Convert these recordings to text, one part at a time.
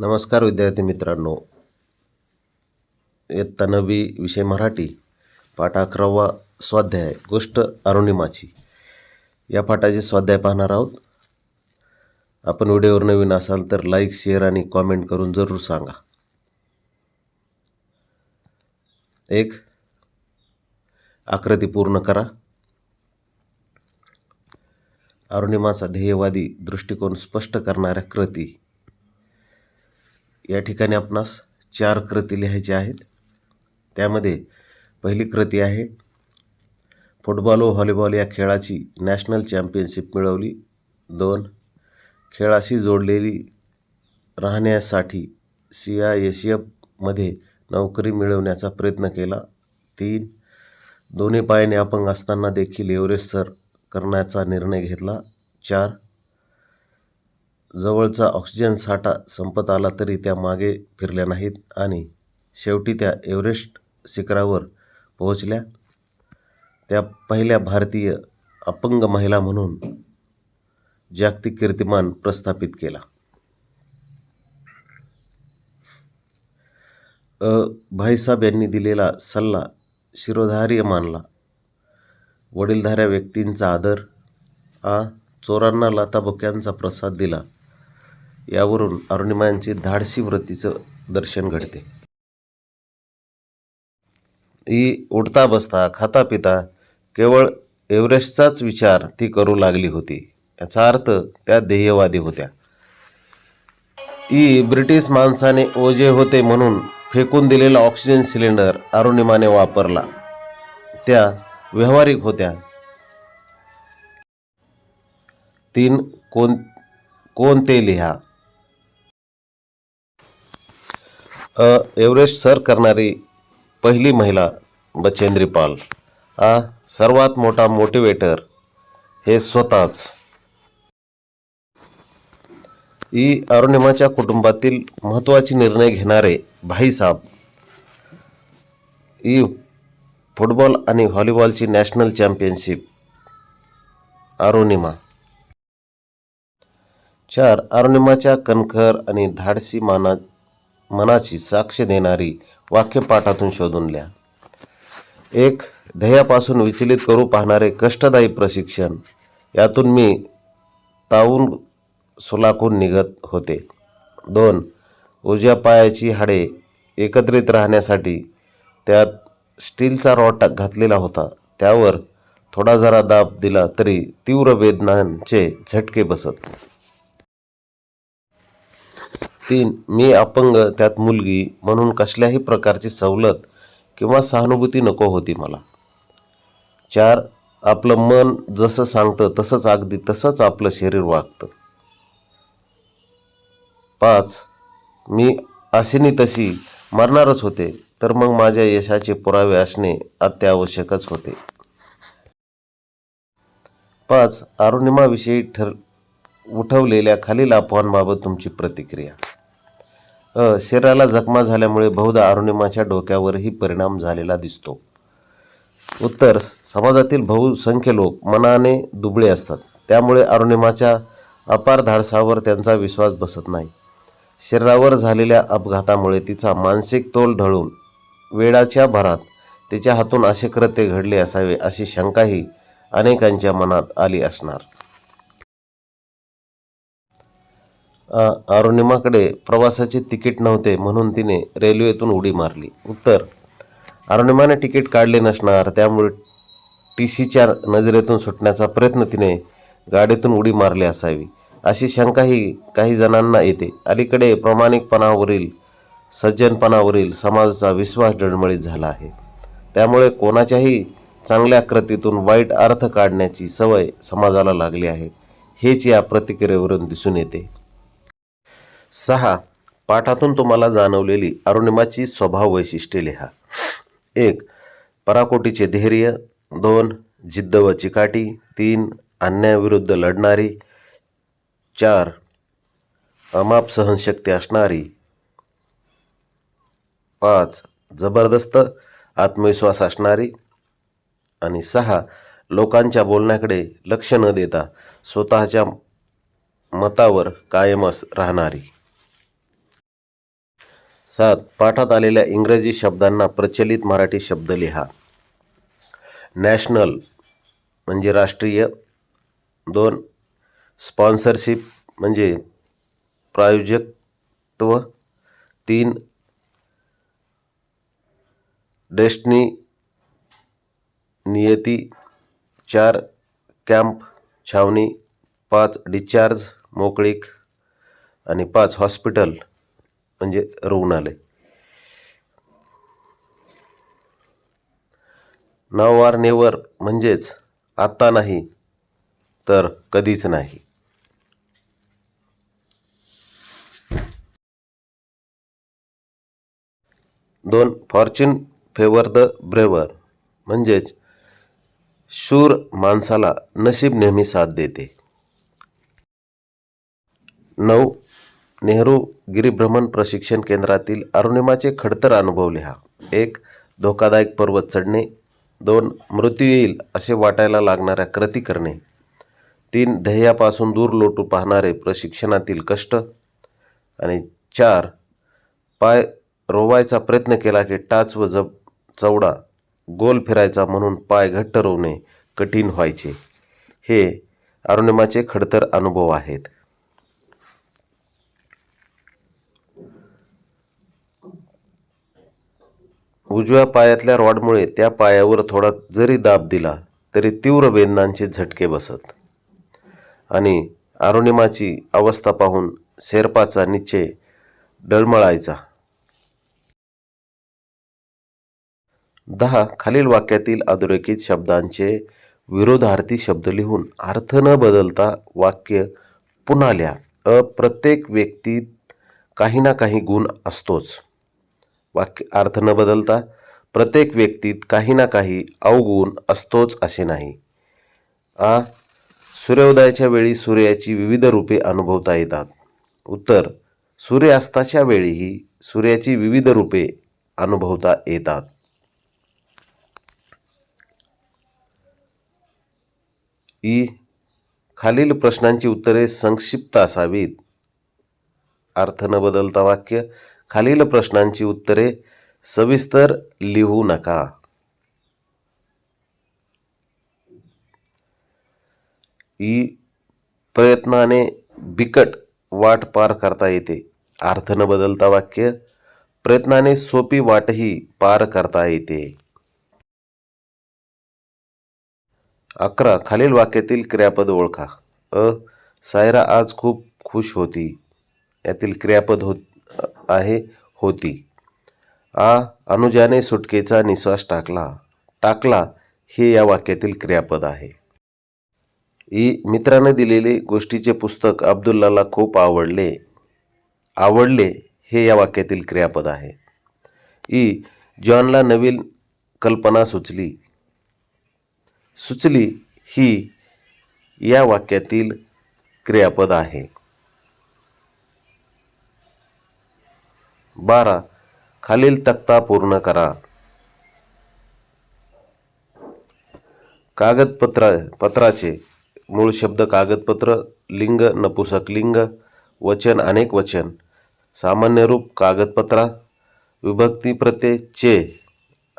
नमस्कार विद्यार्थी मित्रांनो. इयत्ता नवी विषय मराठी पाठ अकरावा स्वाध्याय गोष्ट अरुणिमाची. या पाठाचे स्वाध्याय पाहणार आहोत. आपण व्हिडिओवर नवीन असाल तर लाईक शेअर आणि कॉमेंट करून जरूर सांगा. एक आकृती पूर्ण करा. अरुणिमाचा ध्येयवादी दृष्टिकोन स्पष्ट करणाऱ्या कृती. या ठिकाणी आपणास चार कृती लिहायच्या आहेत. त्यामध्ये पहिली कृती आहे फुटबॉल व व्हॉलीबॉल या खेळाची नॅशनल चॅम्पियनशिप मिळवली. दोन खेळाशी जोडलेली राहण्यासाठी सी आय एस एफमध्ये नोकरी मिळवण्याचा प्रयत्न केला. तीन दोन्ही पायाने अपंग असताना देखील एव्हरेस्ट सर करण्याचा निर्णय घेतला. चार जवळचा ऑक्सिजन साठा संपत आला तरी त्या मागे फिरल्या नाहीत आणि शेवटी त्या एव्हरेस्ट शिखरावर पोहोचल्या. त्या पहिल्या भारतीय अपंग महिला म्हणून जागतिक कीर्तिमान प्रस्थापित केला. अ. भाईसाहेब यांनी दिलेला सल्ला शिरोधार्य मानला. वडीलधाऱ्या व्यक्तींचा आदर. आ. चोरांना लाताबुक्यांचा प्रसाद दिला. यावरून अरुणिमांचे धाडसी वृत्तीचं दर्शन घडते. ही उठता बसता खाता पिता केवळ एव्हरेस्टचाच विचार ती करू लागली होती. याचा अर्थ त्या ध्येयवादी होत्या. ई ब्रिटिश माणसाने ओझे होते म्हणून फेकून दिलेला ऑक्सिजन सिलेंडर अरुणिमाने वापरला. त्या व्यावहारिक होत्या. तीन कोण कोण ते लिहा. एव्हरेस्ट सर करणारी पहिली महिला बचेंद्री पाल. आ सर्वात मोठा मोटिवेटर हे स्वतःच. ई अरुणिमाच्या कुटुंबातील महत्त्वाचे निर्णय घेणारे भाईसाहेब ई फुटबॉल आणि व्हॉलीबॉलची नॅशनल चॅम्पियनशिप. अरुणिमा. चार अरुणिमाच्या कणखर आणि धाडसी माना मनाची साक्ष देणारी वाक्यपाठातून शोधून लिहा. एक ध्येयापासून विचलित करू पाहणारे कष्टदायी प्रशिक्षण. यातून मी तावून सुलाखून निघत होते. दोन उजव्या पायाची हाडे एकत्रित राहण्यासाठी त्यात स्टीलचा रॉट घातलेला होता. त्यावर थोडा जरा दाब दिला तरी तीव्र वेदनांचे झटके बसत. तीन मी अपंग त्यात मुलगी म्हणून कसल्याही प्रकारची सवलत किंवा सहानुभूती नको होती मला. चार आपलं मन जसं सांगतं तसंच अगदी तसंच आपलं शरीर वागतं. पाच मी अशीनी तशी मरणारच होते तर मग माझ्या यशाचे पुरावे असणे अत्यावश्यकच होते. पाच अरुणिमाविषयी ठर उठवलेल्या खालील अफवांबाबत तुमची प्रतिक्रिया. शरीराला जखमा झाल्यामुळे बहुधा अरुणिमाच्या डोक्यावरही परिणाम झालेला दिसतो. उत्तर समाजातील बहुसंख्य लोक मनाने दुबळे असतात. त्यामुळे अरुणिमाच्या अपार धाडसावर त्यांचा विश्वास बसत नाही. शरीरावर झालेल्या अपघातामुळे तिचा मानसिक तोल ढळून वेळाच्या भरात तिच्या हातून असे कृत्य घडले असावे अशी शंकाही अनेकांच्या मनात आली असणार. अरुणिमाकडे प्रवासाचे तिकीट नव्हते म्हणून तिने रेल्वेतून उडी मारली. उत्तर अरुणिमाने तिकीट काढले नसणार त्यामुळे टी सीच्या नजरेतून सुटण्याचा प्रयत्न तिने गाडीतून उडी मारली असावी. अशी शंकाही काही जणांना येते. अलीकडे प्रामाणिकपणावरील सज्जनपणावरील समाजाचा विश्वास डळमळीत झाला आहे. त्यामुळे कोणाच्याही चांगल्या कृतीतून वाईट अर्थ काढण्याची सवय समाजाला लागली आहे. हेच या प्रतिक्रियेवरून दिसून येते. सहा. पाठातून तुम्हाला जाणवलेली अरुणिमाची स्वभाव वैशिष्ट्ये लिहा. एक पराकोटीचे धैर्य. दोन जिद्द व चिकाटी. तीन अन्यायाविरुद्ध लढणारी. चार अमाप सहनशक्ती असणारी. पाच जबरदस्त आत्मविश्वास असणारी. आणि सहा लोकांच्या बोलण्याकडे लक्ष न देता स्वतःच्या मतावर कायमच राहणारी. सात पाठात आलेल्या इंग्रजी शब्दांना प्रचलित मराठी शब्द लिहा. नॅशनल म्हणजे राष्ट्रीय दोन स्पॉन्सरशिप म्हणजे प्रायोजकत्व तीन डेस्टनी नियती चार कॅम्प छावणी पाच डिस्चार्ज मोकळीक आणि पाच हॉस्पिटल. म्हणजे रुग्णालय. नाव आर नेवर म्हणजेच आत्ता नाही तर कधीच नाही. दोन फॉर्च्यून फेवर द ब्रेवर म्हणजेच शूर माणसाला नशीब नेहमी साथ देते. नऊ नेहरू गिरिभ्रमण प्रशिक्षण केंद्रातील अरुणिमाचे खडतर अनुभव लिहा एक धोकादायक पर्वत चढणे. दोन मृत्यू येईल असे वाटायला लागणाऱ्या कृती करणे. तीन ध्येयापासून दूर लोटू पाहणारे प्रशिक्षणातील कष्ट. आणि चार पाय रोवायचा प्रयत्न केला की टाच व जब चवडा गोल फिरायचा म्हणून पाय घट्ट रोवणे कठीण व्हायचे. हे अरुणिमाचे खडतर अनुभव आहेत. उजव्या पायातल्या रॉडमुळे त्या पायावर थोडा जरी दाब दिला तरी तीव्र वेदनांचे झटके बसत. आणि अरुणिमाची अवस्था पाहून शेर्पाचा निश्चय डळमळायचा. दहा खालील वाक्यातील अधोरेखित शब्दांचे विरोधार्थी शब्द लिहून अर्थ न बदलता वाक्य पुन्हा लिहा. अ प्रत्येक व्यक्तीत काही ना काही गुण असतोच. वाक्य अर्थ न बदलता प्रत्येक व्यक्तीत काही ना काही अवगुण असतोच असे नाही. आ सूर्योदयाच्या वेळी सूर्याची विविध रूपे अनुभवता येतात. उत्तर सूर्यास्ताच्या वेळीही सूर्याची विविध रूपे अनुभवता येतात. ई खालील प्रश्नांची उत्तरे संक्षिप्त असावीत. अर्थ न बदलता वाक्य खालील प्रश्नांची उत्तरे सविस्तर लिहू नका. ई. प्रयत्नाने बिकट वाट पार करता येते. अर्थ न बदलता वाक्य प्रयत्नाने सोपी वाटही पार करता येते. अकरा. खालील वाक्यातील क्रियापद ओळखा. अ. सायरा आज खूप खुश होती. यातील क्रियापद होत आहे होती. आ अनुजाने सुटकेचा निश्वास टाकला. टाकला हे या वाक्यातील क्रियापद आहे. ई मित्राने दिलेले गोष्टीचे पुस्तक अब्दुल्लाला खूप आवडले. आवडले हे या वाक्यातील क्रियापद आहे. ई जॉनला नवीन कल्पना सुचली. सुचली ही या वाक्यातील क्रियापद आहे. बारा. खालील तक्ता पूर्ण करा. कागदपत्रा पत्राचे मूळ शब्द कागदपत्र लिंग नपुसक लिंग वचन अनेक वचन. सामान्य रूप कागदपत्रा विभक्ती प्रत्यय चे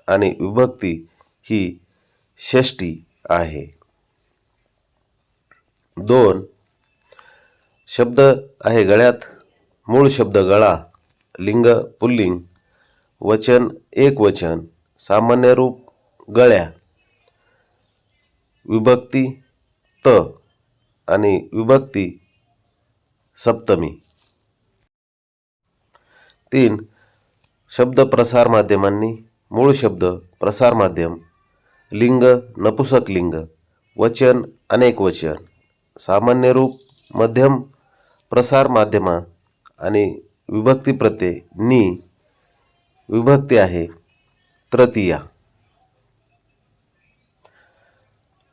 आणि विभक्ती ही षष्टी आहे. दोन. शब्द आहे गळ्यात. मूळ शब्द गळा. लिंग पुल्लिंग वचन एक वचन सामान्य रूप गळ्या विभक्ती त आणि विभक्ती सप्तमी. तीन शब्द प्रसार माध्यमांनी मूळ शब्द प्रसार माध्यम लिंग नपुसक लिंग वचन अनेक वचन सामान्य रूप मध्यम प्रसार माध्यमा आणि विभक्ती प्रत्यय. नी. विभक्ती आहे. तृतीया.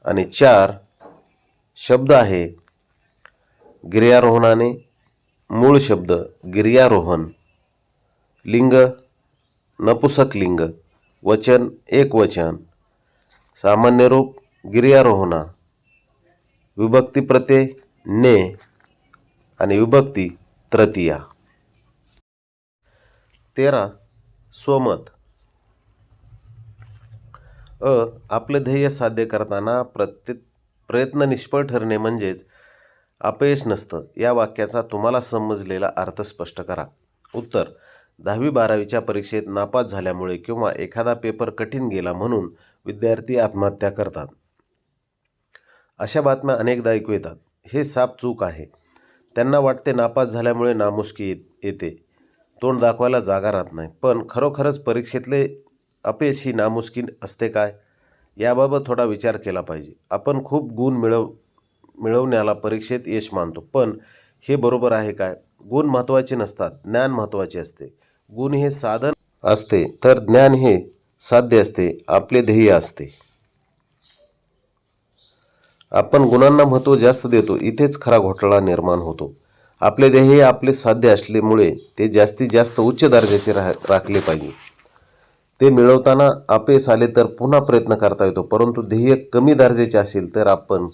आणि चार. शब्द आहे. गिर्यारोहणाने. मूळ शब्द गिर्यारोहण. लिंग नपुसक लिंग. वचन एक वचन. सामान्य रूप गिर्यारोहणा. विभक्ती प्रत्यय ने. आणि विभक्ती तृतीया. तेरा स्वमत. अ आपलं ध्येय साध्य करताना प्रत्येक प्रयत्न निष्फळ ठरणे म्हणजेच अपयश नसतं. या वाक्याचा तुम्हाला समजलेला अर्थ स्पष्ट करा. उत्तर दहावी बारावीच्या परीक्षेत नापास झाल्यामुळे किंवा एखादा पेपर कठीण गेला म्हणून विद्यार्थी आत्महत्या करतात. अशा बातम्या अनेकदा ऐकू येतात. हे साप चूक आहे. त्यांना वाटते नापास झाल्यामुळे नामुष्की येत येते. तोंड दाखवायला जागा राहत नाही. पण खरोखरच परीक्षेतले अपयश ही नामुष्की असते काय? याबाबत थोडा विचार केला पाहिजे. आपण खूप गुण मिळव मिळवण्याला परीक्षेत यश मानतो. पण हे बरोबर आहे काय? गुण महत्त्वाचे नसतात ज्ञान महत्त्वाचे असते. गुण हे साधन असते तर ज्ञान हे साध्य असते आपले ध्येय असते. आपण गुणांना महत्त्व जास्त देतो इथेच खरा घोटाळा निर्माण होतो. आपले ध्येय आपले साध्य असल्यामुळे ते जास्तीत जास्त उच्च दर्जाचे राह राखले पाहिजे. ते मिळवताना अपयश आले तर पुन्हा प्रयत्न करता येतो परंतु ध्येय कमी दर्जाचे असेल तर आपण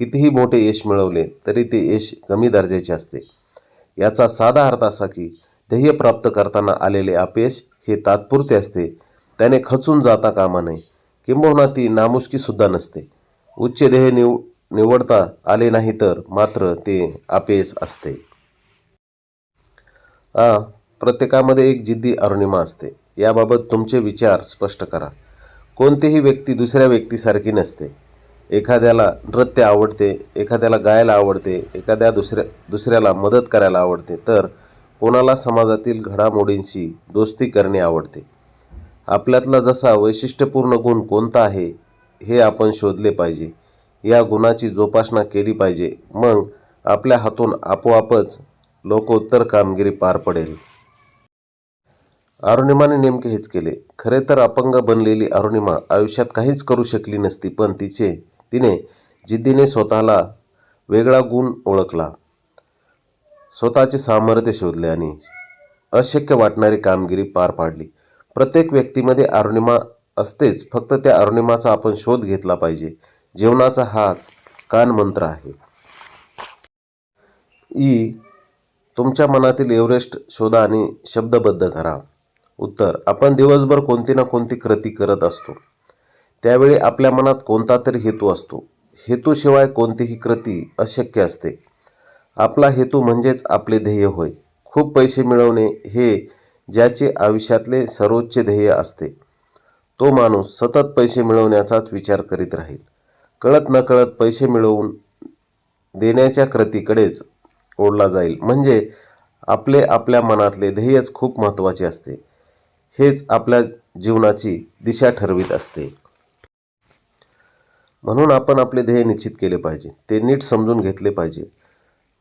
कितीही मोठे यश मिळवले तरी ते यश कमी दर्जाचे असते. याचा साधा अर्थ असा की ध्येय प्राप्त करताना आलेले अपयश हे तात्पुरते असते. त्याने खचून जाता कामा नये किंबहुना ती नामुष्कीसुद्धा नसते. उच्च ध्येय निव निवडता आले नाही तर मात्र ते अपयश असते. प्रत्येकामध्ये एक जिद्दी अरुणिमा असते. याबाबत तुमचे विचार स्पष्ट करा. कोणतीही व्यक्ती दुसऱ्या व्यक्तीसारखी नसते. एखाद्याला नृत्य आवडते एखाद्याला गायला आवडते एखाद्या दुसऱ्या दुसऱ्याला मदत करायला आवडते तर कोणाला समाजातील घडामोडींशी दोस्ती करणे आवडते. आपल्यातला जसा वैशिष्ट्यपूर्ण गुण कोणता आहे हे आपण शोधले पाहिजे. या गुणाची जोपासना केली पाहिजे. मग आपल्या हातून आपोआपच लोकोत्तर कामगिरी पार पडेल. अरुणिमाने नेमके हेच केले. खरे तर अपंग बनलेली अरुणिमा आयुष्यात काहीच करू शकली नसती पण तिचे तिने जिद्दीने स्वतःला वेगळा गुण ओळखला. स्वतःचे सामर्थ्य शोधले आणि अशक्य वाटणारी कामगिरी पार पाडली. प्रत्येक व्यक्तीमध्ये अरुणिमा असतेच फक्त त्या अरुणिमाचा आपण शोध घेतला पाहिजे. जीवनाचा हाच कान मंत्र आहे. ई. तुमच्या मनातील एव्हरेस्ट शोधा आणि शब्दबद्ध करा. उत्तर आपण दिवसभर कोणती ना कोणती कृती करत असतो. त्यावेळी आपल्या मनात कोणता तरी हेतू असतो. हेतूशिवाय कोणतीही कृती अशक्य असते. आपला हेतू म्हणजेच आपले ध्येय होय. खूप पैसे मिळवणे हे ज्याचे आयुष्यातले सर्वोच्च ध्येय असते. तो माणूस सतत पैसे मिळवण्याचाच विचार करीत राहील. कळत नकळत पैसे मिळवून देण्याच्या कृतीकडेच ओढला जाईल. म्हणजे आपले आपल्या मनातले ध्येयच खूप महत्त्वाचे असते. हेच आपल्या जीवनाची दिशा ठरवित असते. म्हणून आपण आपले ध्येय निश्चित केले पाहिजे. ते नीट समजून घेतले पाहिजे.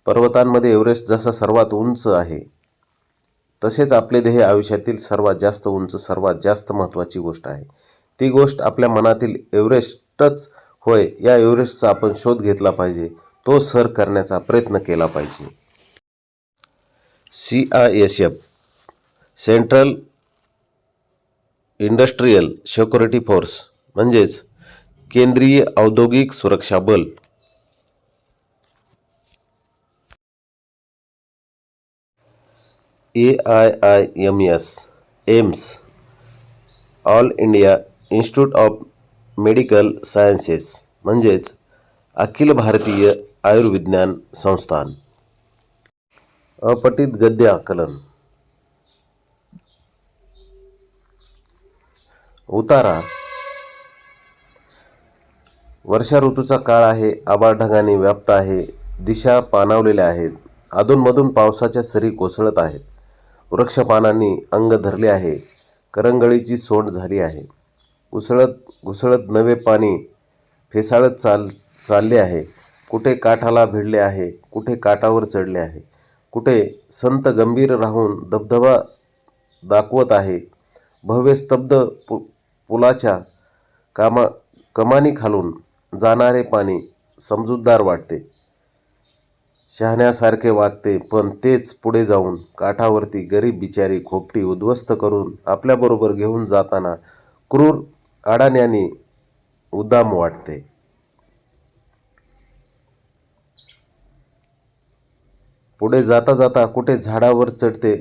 पर्वतांमध्ये एव्हरेस्ट जसा सर्वात उंच आहे तसेच आपले ध्येय आयुष्यातील सर्वात जास्त उंच सर्वात जास्त महत्त्वाची गोष्ट आहे. ती गोष्ट आपल्या मनातील एव्हरेस्टच होय या एव्हरेस्टचा आपण शोध घेतला पाहिजे. तो सर करण्याचा प्रयत्न केला पाहिजे. C I S F central industrial security force म्हणजेच केंद्रीय औद्योगिक सुरक्षा बल. A I I M S AIIMS all India institute of medical sciences म्हणजेच अखिल भारतीय आयुर्विज्ञान संस्थान. अपटित गद्य आकलन. उतारा. वर्षा ऋतूचा काळ आहे आबाळ ढगाने व्याप्त आहे दिशा पाणावलेल्या आहेत अधूनमधून पावसाच्या सरी कोसळत आहेत वृक्षपानांनी अंग धरले आहे करंगळीची सोंड झाली आहे उसळत घुसळत नवे पाणी फेसाळत चाल चालले आहे कुठे काठाला भिडले आहे कुठे काठावर चढले आहे कुठे संत गंभीर राहून धबधबा दाखवत आहे भव्य स्तब्ध पु पुलाच्या कामा कमानी खालून जाणारे पाणी समजूतदार वाटते. शहाण्यासारखे वागते पण तेच पुढे जाऊन काठावरती गरीब बिचारी खोपटी उद्ध्वस्त करून आपल्याबरोबर घेऊन जाताना क्रूर अडाण्याने उद्दाम वाटते. पुढे जाता जाता कुठे झाडावर चढते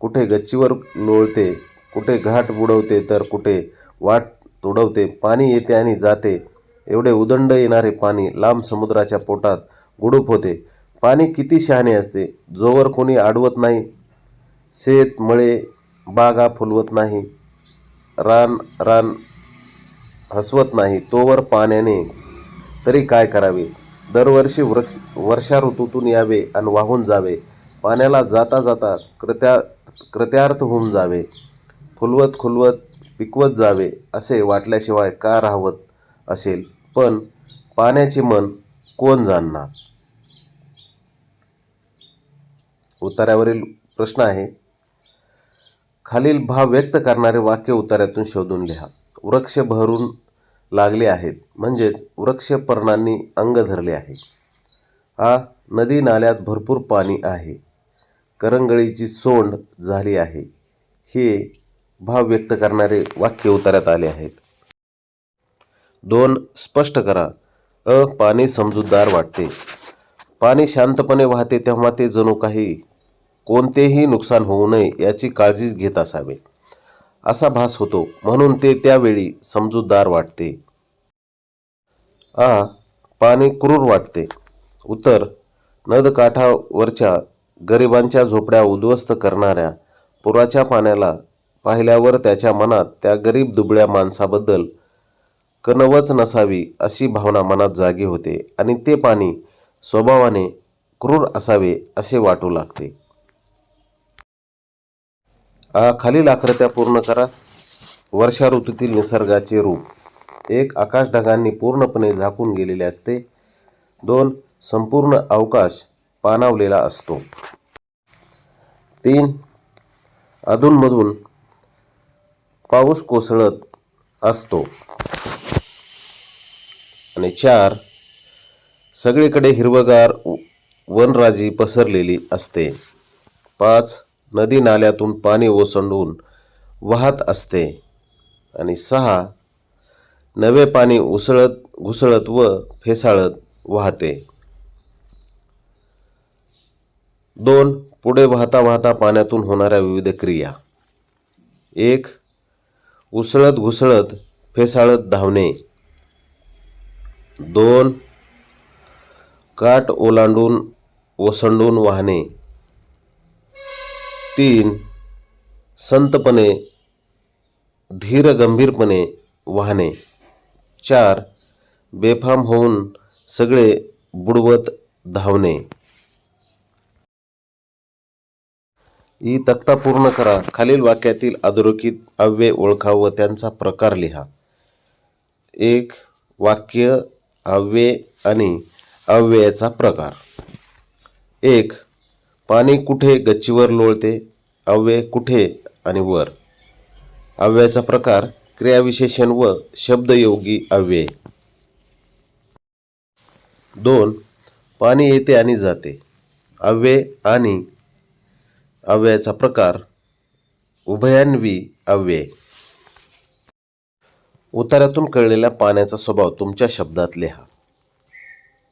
कुठे गच्चीवर लोळते कुठे घाट बुडवते तर कुठे वाट तुडवते पाणी येते आणि जाते. एवढे उदंड येणारे पाणी लांब समुद्राच्या पोटात गुडूप होते. पाणी किती शहाणे असते जोवर कोणी आडवत नाही शेत मळे बागा फुलवत नाही रान रान हसवत नाही तोवर पाण्याने तरी काय करावे? दरवर्षी वृ वर्षा ऋतूतून यावे आणि वाहून जावे. पाण्याला जाता जाता कृत्या कृत्यार्थ होऊन जावे. फुलवत खुलवत पिकवत जावे असे वाटल्याशिवाय का राहवत असेल? पण पाण्याचे मन कोण जाणणार? उतार्यावरील प्रश्न आहे. खालील भाव व्यक्त करणारे वाक्य उतार्यातून शोधून लिहा. वृक्ष भरून लागले आहेत. म्हणजेच वृक्ष पर्णांनी अंग धरले आहे. आ नदी नाल्यात भरपूर पाणी आहे. करंगळीची सोंड झाली आहे. हे भाव व्यक्त करणारे वाक्य उत्तरात आले आहेत. दोन स्पष्ट करा. अ पाणी समजूतदार वाटते. पाणी शांतपणे वाहते तेव्हा ते जणू काही कोणतेही नुकसान होऊ नये याची काळजी घेत असावे. असा भास होतो. म्हणून ते त्यावेळी समजूतदार वाटते. आ पाणी क्रूर वाटते. उत्तर नदकाठावरच्या गरिबांच्या झोपड्या उद्ध्वस्त करणाऱ्या पुराच्या पाण्याला पाहिल्यावर त्याच्या मनात त्या गरीब दुबळ्या माणसाबद्दल कनवच नसावी अशी भावना मनात जागी होते आणि ते पाणी स्वभावाने क्रूर असावे असे वाटू लागते. खालील आकृत्या पूर्ण करा. वर्षा ऋतूतील निसर्गाचे रूप. एक आकाश ढगांनी पूर्णपणे झाकून गेलेले असते. दोन संपूर्ण अवकाश पाणावलेला असतो. तीन अधूनमधून पाऊस कोसळत असतो. आणि चार सगळीकडे हिरवगार वनराजी पसरलेली असते. पाच नदी नाल्यातून पाणी ओसंडून वाहत असते आणि सहा नवे पाणी उसळत घुसळत व फेसाळत वाहते. दोन पुढे वाहता वाहता पाण्यातून होणाऱ्या विविध क्रिया. एक उसळत घुसळत फेसाळत धावणे. दोन काट ओलांडून ओसंडून वाहणे. तीन संतपणे धीर गंभीरपणे वाहणे. चार बेफाम होऊन सगळे बुडवत धावणे. ही तक्ता पूर्ण करा. खालील वाक्यातील अधोरेखित अव्यय ओळखा व त्यांचा प्रकार लिहा. एक वाक्य अव्यय आणि अव्ययाचा प्रकार. एक पाणी कुठे गच्चीवर लोळते अव्यय कुठे आणि वर? अव्ययाचा प्रकार क्रियाविशेषण व शब्दयोगी अव्यय. दोन पाणी येते आणि जाते. अव्यय आणि अव्ययाचा प्रकार उभयान्वी अव्यय. उतारातून कळलेल्या पाण्याचा स्वभाव तुमच्या शब्दात लिहा.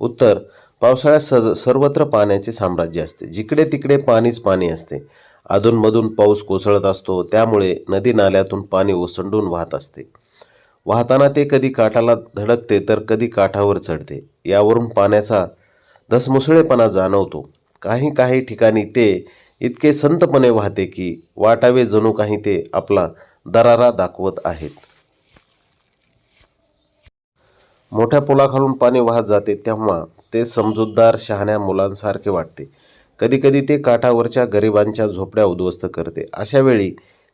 उत्तर पावसाळ्यात स सर्वत्र पाण्याचे साम्राज्य असते. जिकडे तिकडे पाणीच पाणी असते. अधूनमधून पाऊस कोसळत असतो. त्यामुळे नदी नाल्यातून पाणी ओसंडून वाहत असते. वाहताना ते कधी काठाला धडकते तर कधी काठावर चढते. यावरून पाण्याचा धसमुसळेपणा जाणवतो. काही काही ठिकाणी ते इतके संतपणे वाहते की वाटावे जणू काही ते आपला दरारा दाखवत आहेत. मोठ्या पुलाखालून पाणी वाहत जाते तेव्हा ते समजूतदार शहाण्या मुलांसारखे वाटते. कधीकधी ते काठावरच्या गरिबांच्या झोपड्या उद्ध्वस्त करते. अशावेळी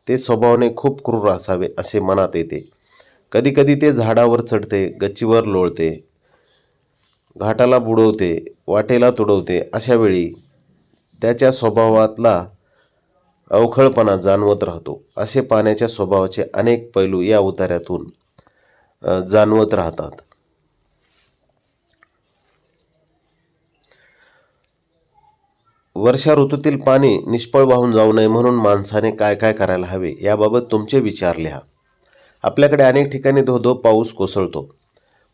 ते स्वभावाने खूप क्रूर असावे असे मनात येते. कधीकधी ते झाडावर चढते गच्चीवर लोळते घाटाला बुडवते वाटेला तुडवते. अशावेळी त्याच्या स्वभावातला अवखळपणा जाणवत राहतो. असे पाण्याच्या स्वभावाचे अनेक पैलू या उतार्यातून जाणवत राहतात. वर्षा ऋतूतील पाणी निष्फळ वाहून जाऊ नये म्हणून माणसाने काय काय करायला हवे याबाबत तुमचे विचार लिहा. आपल्याकडे अनेक ठिकाणी धो धो पाऊस कोसळतो.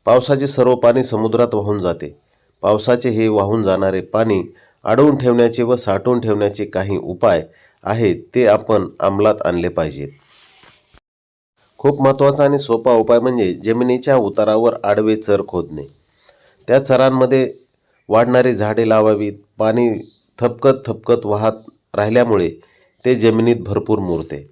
पावसाचे सर्व पाणी समुद्रात वाहून जाते. पावसाचे हे वाहून जाणारे पाणी अडवून ठेवण्याचे व साठवून ठेवण्याचे काही उपाय आहेत ते आपण अंमलात आणले पाहिजेत. खूप महत्त्वाचा आणि सोपा उपाय म्हणजे जमिनीच्या उतारावर आडवे चर खोदणे. त्या चरांमध्ये वाढणारी झाडे लावावीत पाणी थपकत थपकत वाहत राहिल्यामुळे ते जमिनीत भरपूर मुरते.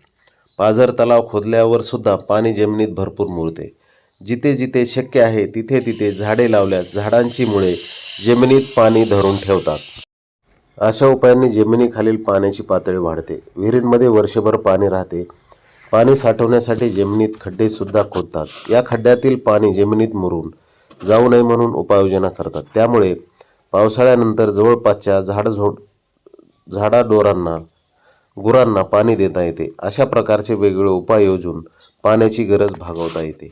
पाझर तलाव खोदल्यावर सुद्धा पाणी जमिनीत भरपूर मुरते. जिथे जिथे शक्य आहे तिथे तिथे झाडे लावल्यास झाडांची मुळे जमिनीत पाणी धरून ठेवतात. अशा उपायांनी जमिनीखालील पाण्याची पातळी वाढते. विहिरींमध्ये वर्षभर पाणी राहते. पाणी साठवण्यासाठी जमिनीत खड्डेसुद्धा खोदतात. या खड्ड्यातील पाणी जमिनीत मुरून जाऊ नये म्हणून उपाययोजना करतात. त्यामुळे पावसाळ्यानंतर जवळपासच्या झाडझोड झाडाडोरांना गुरांना पाणी देता येते. अशा प्रकारचे वेगवेगळे उपाय योजून पाण्याची गरज भागवता येते.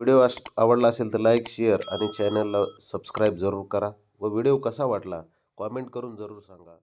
व्हिडिओ आवडला असेल तर लाईक शेअर आणि चॅनलला सबस्क्राईब जरूर करा व व्हिडिओ कसा वाटला कॉमेंट करून जरूर सांगा.